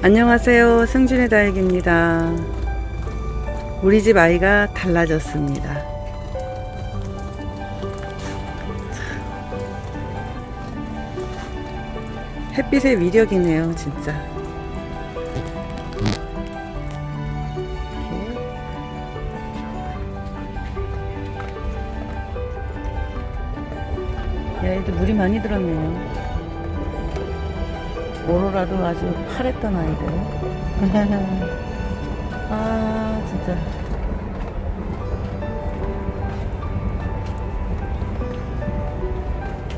안녕하세요. 승준의 다육입니다. 우리 집 아이가 달라졌습니다. 햇빛의 위력이네요, 진짜. 얘도 물이 많이 들었네요. 오로라도 아주 파랬던 아이들. 아, 진짜.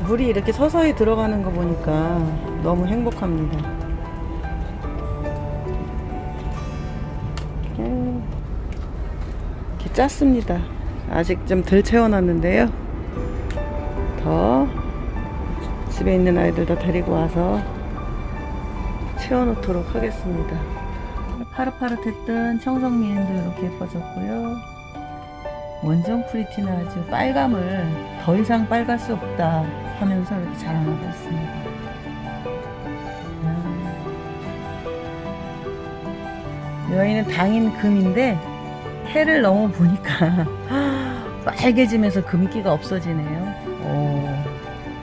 물이 이렇게 서서히 들어가는 거 보니까 너무 행복합니다. 이렇게, 이렇게 짰습니다. 아직 좀 덜 채워놨는데요. 더 집에 있는 아이들 다 데리고 와서 채워놓도록 하겠습니다. 파릇파릇했던 청성미인도 이렇게 예뻐졌고요. 원정 프리티는 아주 빨감을 더 이상 빨갈 수 없다 하면서 이렇게 자라나고 있습니다. 음. 여기는 당인 금인데 해를 너무 보니까 빨개지면서 금기가 없어지네요. 오,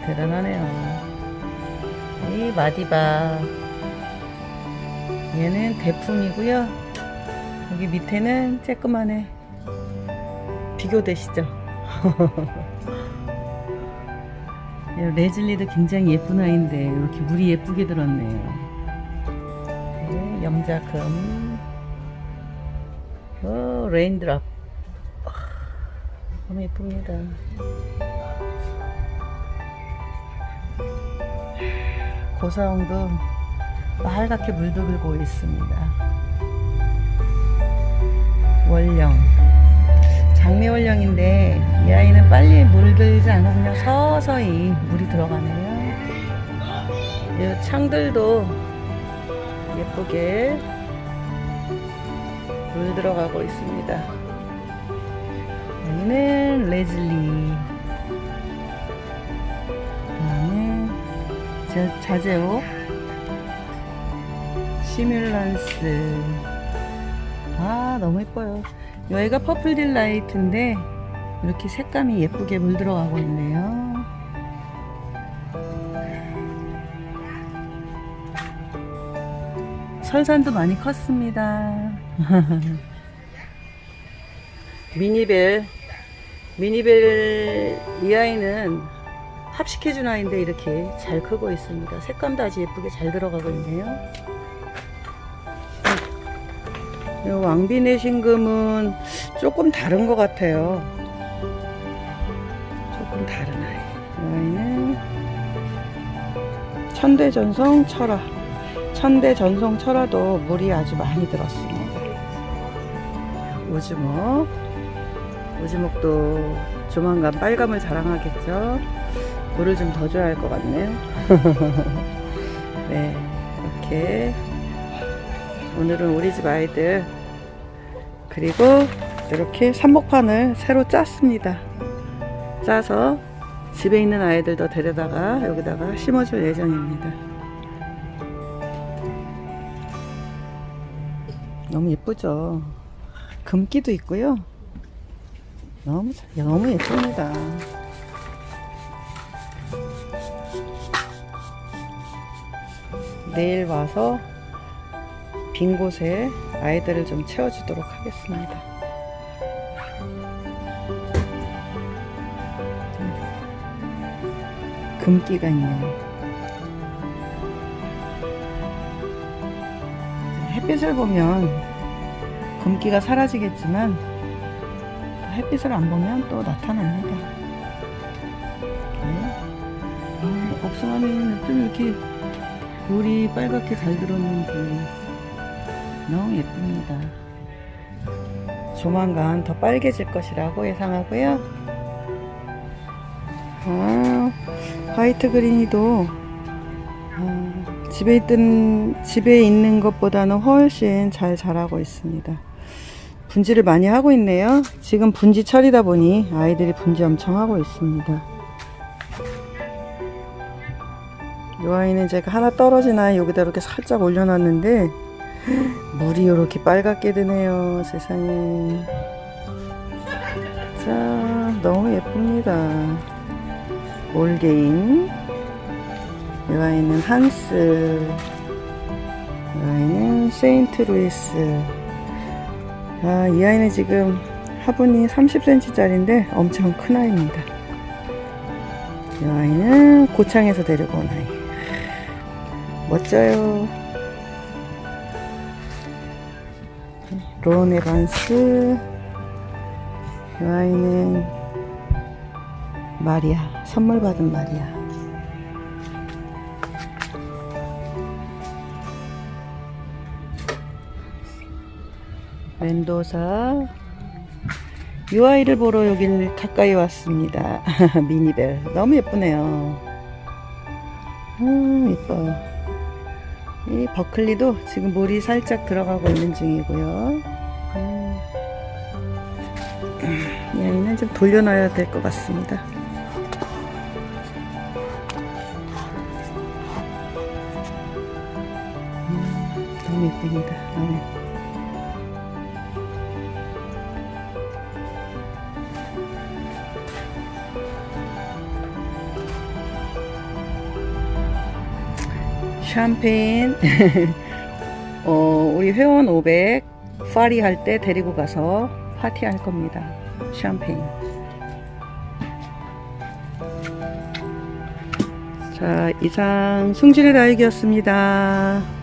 대단하네요. 이 마디바. 얘는 대풍이고요. 여기 밑에는 쬐끄만해 비교되시죠? 레즐리도 굉장히 예쁜 아이인데 이렇게 물이 예쁘게 들었네요. 네, 염자금. 오, 레인드랍. 아, 너무 예쁩니다. 고사홍도 빨갛게 물들고 있습니다. 월령. 장미월령인데 이 아이는 빨리 물들지 않고 그냥 서서히 물이 들어가네요. 이 창들도 예쁘게 물 들어가고 있습니다. 여기는 레즐리. 그다음에 자- 자제옥. 시뮬란스. 아, 너무 예뻐요. 여기가 퍼플 딜라이트인데, 이렇게 색감이 예쁘게 물들어가고 있네요. 설산도 많이 컸습니다. 미니벨. 미니벨 이 아이는 합식해준 아이인데 이렇게 잘 크고 있습니다. 색감도 아주 예쁘게 잘 들어가고 있네요. 이 왕비네 신금은 조금 다른 것 같아요. 조금 다른 아이. 이 아이는 천대전성 철화. 천대전성 철화도 물이 아주 많이 들었습니다. 오즈목. 오즈목도 조만간 빨감을 자랑하겠죠. 물을 좀 더 줘야 할 것 같네요. 네, 이렇게 오늘은 우리 집 아이들 그리고 이렇게 삼목판을 새로 짰습니다. 짜서 집에 있는 아이들도 데려다가 여기다가 심어줄 예정입니다. 너무 예쁘죠? 금기도 있고요. 너무 잘- 너무 예쁩니다. 내일 와서 빈 곳에 아이들을 좀 채워주도록 하겠습니다. 금기가 있네요. 햇빛을 보면 금기가 사라지겠지만 햇빛을 안 보면 또 나타납니다. 이렇게. 아, 복숭아는 좀 이렇게 물이 빨갛게 잘 들었는지 너무 예쁩니다. 조만간 더 빨개질 것이라고 예상하고요. 아, 화이트 그린이도 아, 집에 있던 집에 있는 것보다는 훨씬 잘 자라고 있습니다. 분지를 많이 하고 있네요. 지금 분지철이다 보니 아이들이 분지 엄청 하고 있습니다. 이 아이는 제가 하나 아이 여기다 이렇게 살짝 올려놨는데 물이 이렇게 빨갛게 드네요. 세상에. 자, 너무 예쁩니다. 올게인. 이 아이는 한스. 이 아이는 세인트 루이스. 아, 이 아이는 지금 화분이 30cm짜리인데 엄청 큰 아이입니다. 이 아이는 고창에서 데리고 온 아이. 멋져요. 론 에반스. 이 아이는 마리아. 선물 받은 마리아. 멘도사. 이 아이를 보러 여길 가까이 왔습니다. 미니벨. 너무 예쁘네요. 음, 예뻐. 이 버클리도 지금 물이 살짝 들어가고 있는 중이고요. 음. 이 아이는 좀 돌려놔야 될 것 같습니다. 음, 너무 예쁩니다. 너 샴페인 어, 우리 회원 500 파리 할 때 데리고 가서 파티 할 겁니다. 샴페인. 자, 이상 승진의 다육이었습니다.